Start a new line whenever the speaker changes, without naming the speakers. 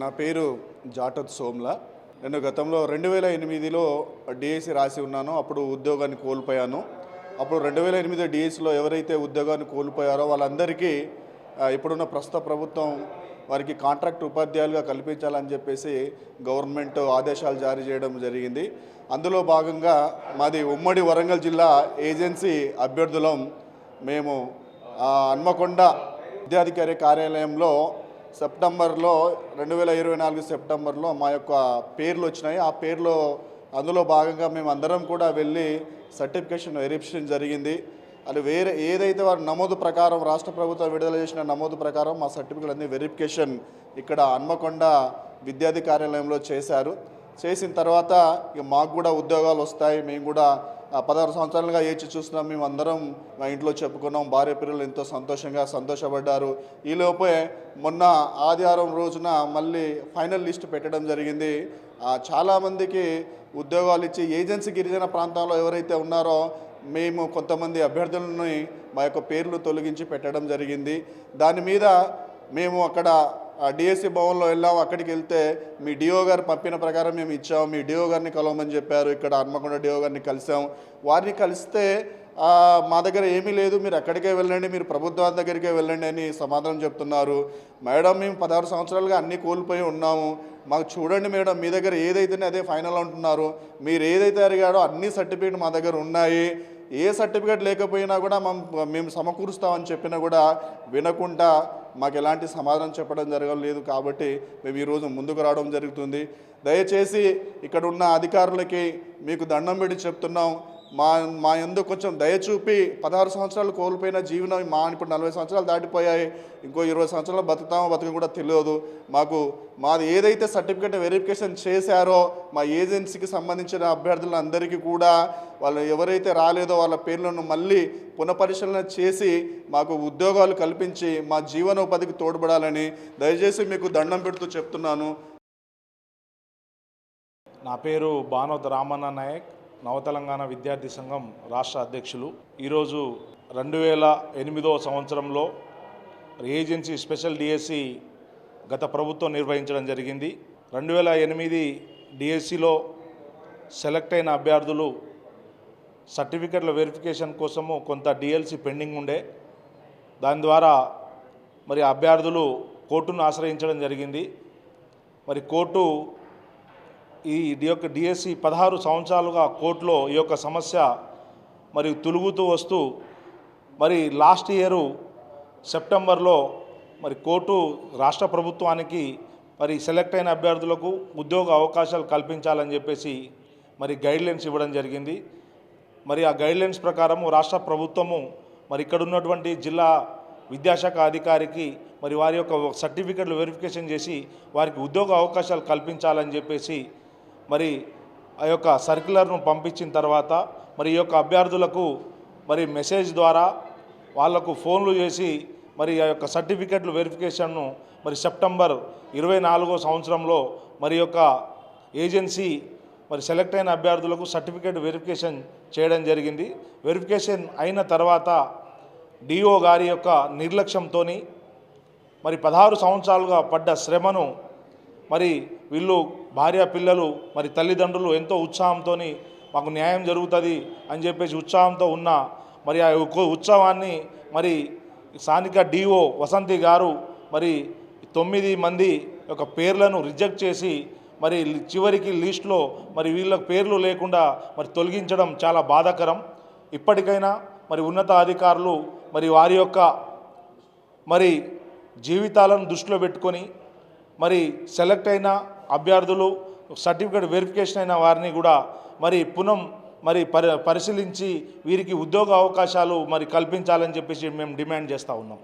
నా పేరు జాటత్ సోమ్ల. నేను గతంలో రెండు వేల ఎనిమిదిలో డిఎస్సి రాసి ఉన్నాను. అప్పుడు ఉద్యోగాన్ని కోల్పోయాను. అప్పుడు రెండు వేల ఎనిమిది డిఎస్సిలో ఎవరైతే ఉద్యోగాన్ని కోల్పోయారో వాళ్ళందరికీ ఇప్పుడున్న ప్రస్తుత ప్రభుత్వం వారికి కాంట్రాక్ట్ ఉపాధ్యాయులుగా కల్పించాలని చెప్పేసి గవర్నమెంట్ ఆదేశాలు జారీ చేయడం జరిగింది. అందులో భాగంగా మాది ఉమ్మడి వరంగల్ జిల్లా ఏజెన్సీ అభ్యర్థులం మేము హన్మకొండ విద్యాధికారి కార్యాలయంలో సెప్టెంబర్లో రెండు వేల ఇరవై నాలుగు సెప్టెంబర్లో మా యొక్క పేర్లు వచ్చినాయి. ఆ పేర్లో అందులో భాగంగా మేము అందరం కూడా వెళ్ళి సర్టిఫికేషన్ వెరిఫికేషన్ జరిగింది. అది వేరే ఏదైతే వారు నమోదు ప్రకారం రాష్ట్ర ప్రభుత్వం విడుదల చేసిన నమోదు ప్రకారం మా సర్టిఫికేట్ అన్ని వెరిఫికేషన్ ఇక్కడ హన్మకొండ విద్యార్థి కార్యాలయంలో చేశారు. చేసిన తర్వాత ఇక మాకు కూడా ఉద్యోగాలు వస్తాయి మేము కూడా పదహారు సంవత్సరాలుగా ఏచి చూస్తున్నాం మేము అందరం మా ఇంట్లో చెప్పుకున్నాం భార్య పిల్లలు ఎంతో సంతోషంగా సంతోషపడ్డారు. ఈలోపే మొన్న ఆదివారం రోజున మళ్ళీ ఫైనల్ లిస్ట్ పెట్టడం జరిగింది. చాలామందికి ఉద్యోగాలు ఇచ్చి ఏజెన్సీ గిరిజన ప్రాంతాల్లో ఎవరైతే ఉన్నారో మేము కొంతమంది అభ్యర్థులని మా యొక్క పేర్లు తొలగించి పెట్టడం జరిగింది. దాని మీద మేము అక్కడ డిఎస్సి భవన్లో వెళ్ళాము అక్కడికి వెళ్తే మీ డిఓ గారు పంపిన ప్రకారం మేము ఇచ్చాము. మీ డిఓ గారిని కలవమని చెప్పారు. ఇక్కడ హన్మకొండ డిఓ గారిని కలిసాము. వారిని కలిస్తే మా దగ్గర ఏమీ లేదు. మీరు అక్కడికే వెళ్ళండి. మీరు ప్రభుత్వం దగ్గరికే వెళ్ళండి అని సమాధానం చెప్తున్నారు. మేడం మేము పదహారు సంవత్సరాలుగా అన్నీ కోల్పోయి ఉన్నాము. మాకు చూడండి మేడం మీ దగ్గర ఏదైతేనే అదే ఫైనల్ అంటున్నారు. మీరు ఏదైతే అడిగాడో అన్ని సర్టిఫికేట్ మా దగ్గర ఉన్నాయి. ఏ సర్టిఫికేట్ లేకపోయినా కూడా మేము సమకూరుస్తామని చెప్పినా కూడా వినకుండా మాకు ఎలాంటి సమాధానం చెప్పడం జరగలేదు కాబట్టి మేము ఈరోజు ముందుకు రావడం జరుగుతుంది. దయచేసి ఇక్కడ ఉన్న అధికారులకి మీకు దండం పెట్టి చెప్తున్నాం. మా మా ఎందు కొంచెం దయచూపి పదహారు సంవత్సరాలు కోల్పోయిన జీవనం మా ఇప్పుడు నలభై సంవత్సరాలు దాటిపోయాయి. ఇంకో ఇరవై సంవత్సరాలు బతుకుతామో బతుకు కూడా తెలియదు. మాకు మాది ఏదైతే సర్టిఫికేట్ వెరిఫికేషన్ చేశారో మా ఏజెన్సీకి సంబంధించిన అభ్యర్థులందరికీ కూడా వాళ్ళు ఎవరైతే రాలేదో వాళ్ళ పేర్లను మళ్ళీ పునఃపరిశీలన చేసి మాకు ఉద్యోగాలు కల్పించి మా జీవనోపాధికి తోడ్పడాలని దయచేసి మీకు దండం పెడుతూ చెప్తున్నాను.
నా పేరు భానోద్ రామన్న నాయక్. నవ తెలంగాణ విద్యార్థి సంఘం రాష్ట్ర అధ్యక్షులు. ఈరోజు రెండు వేల ఎనిమిదో సంవత్సరంలో ఏజెన్సీ స్పెషల్ డిఎస్సి గత ప్రభుత్వం నిర్వహించడం జరిగింది. రెండు వేల ఎనిమిది డిఎస్సిలో సెలెక్ట్ అయిన అభ్యర్థులు సర్టిఫికెట్ల వెరిఫికేషన్ కోసము కొంత డిఎల్సి పెండింగ్ ఉండే. దాని ద్వారా మరి అభ్యర్థులు కోర్టును ఆశ్రయించడం జరిగింది. మరి కోర్టు ఈ యొక్క డిఎస్సి పదహారు సంవత్సరాలుగా కోర్టులో ఈ యొక్క సమస్య మరి తొలుగుతూ వస్తూ మరి లాస్ట్ ఇయరు సెప్టెంబర్లో మరి కోర్టు రాష్ట్ర ప్రభుత్వానికి మరి సెలెక్ట్ అయిన అభ్యర్థులకు ఉద్యోగ అవకాశాలు కల్పించాలని చెప్పేసి మరి గైడ్లైన్స్ ఇవ్వడం జరిగింది. మరి ఆ గైడ్లైన్స్ ప్రకారము రాష్ట్ర ప్రభుత్వము మరి ఇక్కడ ఉన్నటువంటి జిల్లా విద్యాశాఖ అధికారికి మరి వారి యొక్క సర్టిఫికెట్లు వెరిఫికేషన్ చేసి వారికి ఉద్యోగ అవకాశాలు కల్పించాలని చెప్పేసి మరి ఆ యొక్క సర్క్యులర్ను పంపించిన తర్వాత మరి ఈ యొక్క అభ్యర్థులకు మరి మెసేజ్ ద్వారా వాళ్ళకు ఫోన్లు చేసి మరి ఆ యొక్క సర్టిఫికెట్లు వెరిఫికేషన్ను మరి సెప్టెంబర్ ఇరవై నాలుగో సంవత్సరంలో మరి యొక్క ఏజెన్సీ మరి సెలెక్ట్ అయిన అభ్యర్థులకు సర్టిఫికేట్ వెరిఫికేషన్ చేయడం జరిగింది. వెరిఫికేషన్ అయిన తర్వాత డిఓ గారి యొక్క నిర్లక్ష్యంతో మరి పదహారు సంవత్సరాలుగా పడ్డ శ్రమను మరి వీళ్ళు భార్య పిల్లలు మరి తల్లిదండ్రులు ఎంతో ఉత్సాహంతో మాకు న్యాయం జరుగుతుంది అని చెప్పేసి ఉత్సాహంతో ఉన్న మరి ఆ యొక్క ఉత్సవాన్ని మరి స్థానిక డిఓ వసంతి గారు మరి తొమ్మిది మంది యొక్క పేర్లను రిజెక్ట్ చేసి మరి చివరికి లిస్టులో మరి వీళ్ళ పేర్లు లేకుండా మరి తొలగించడం చాలా బాధాకరం. ఇప్పటికైనా మరి ఉన్నత అధికారులు మరి వారి యొక్క మరి జీవితాలను దృష్టిలో పెట్టుకొని మరి సెలెక్ట్ అయిన అభ్యర్థులు సర్టిఫికేట్ వెరిఫికేషన్ అయిన వారిని కూడా మరి పునం మరి పరి పరిశీలించి వీరికి ఉద్యోగ అవకాశాలు మరి కల్పించాలని చెప్పేసి మేము డిమాండ్ చేస్తూ ఉన్నాం.